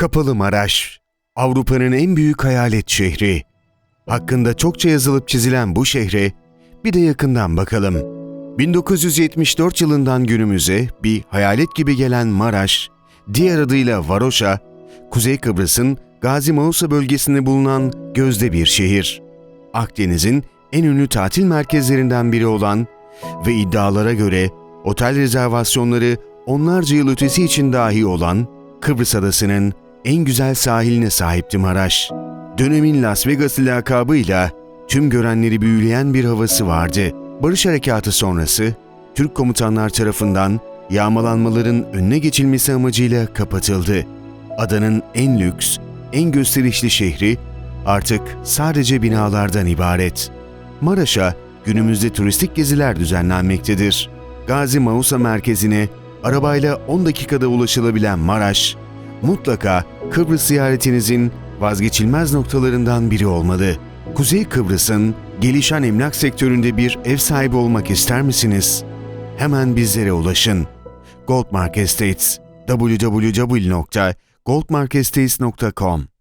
Kapalı Maraş, Avrupa'nın en büyük hayalet şehri. Hakkında çokça yazılıp çizilen bu şehre bir de yakından bakalım. 1974 yılından günümüze bir hayalet gibi gelen Maraş, diğer adıyla Varoşa, Kuzey Kıbrıs'ın Gazi Mausa bölgesinde bulunan gözde bir şehir. Akdeniz'in en ünlü tatil merkezlerinden biri olan ve iddialara göre otel rezervasyonları onlarca yıl ötesi için dahi olan Kıbrıs adasının en güzel sahiline sahipti Maraş. Dönemin Las Vegas'ı lakabıyla tüm görenleri büyüleyen bir havası vardı. Barış Harekatı sonrası Türk komutanlar tarafından yağmalanmaların önüne geçilmesi amacıyla kapatıldı. Adanın en lüks, en gösterişli şehri artık sadece binalardan ibaret. Maraş'a günümüzde turistik geziler düzenlenmektedir. Gazi Mausa merkezine arabayla 10 dakikada ulaşılabilen Maraş, mutlaka Kıbrıs ziyaretinizin vazgeçilmez noktalarından biri olmalı. Kuzey Kıbrıs'ın gelişen emlak sektöründe bir ev sahibi olmak ister misiniz? Hemen bizlere ulaşın. Goldmark Estates www.goldmarkestates.com